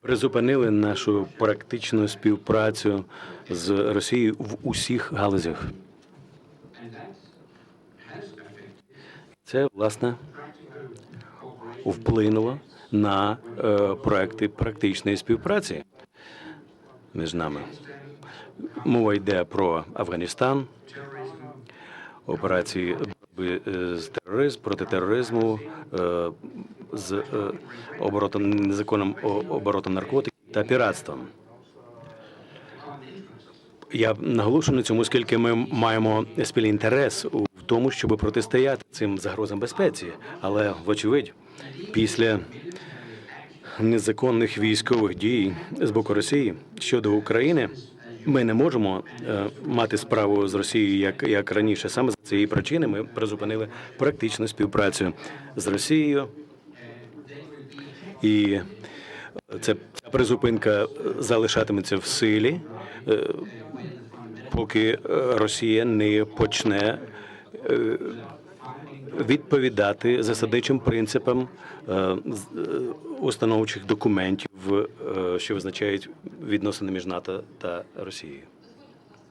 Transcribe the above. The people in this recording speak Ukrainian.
Призупинили нашу практичну співпрацю з Росією в усіх галузях. Це власне вплинуло на е, проекти практичної співпраці між нами. Мова йде про Афганістан, операції е, з тероризм проти тероризму, е, з е, оборотом незаконним оборотом наркотиків та піратством. Я наголошую на цьому, оскільки ми маємо спільний інтерес у тому, щоб протистояти цим загрозам безпеці. Але, вочевидь, після незаконних військових дій з боку Росії щодо України, ми не можемо е, мати справу з Росією як, як раніше. Саме з цієї причини ми призупинили практичну співпрацю з Росією. І це ця призупинка залишатиметься в силі, е, поки е, Росія не почне е, відповідати засадичим принципам е, е, установчих документів, е, що визначають відносини між НАТО та Росією.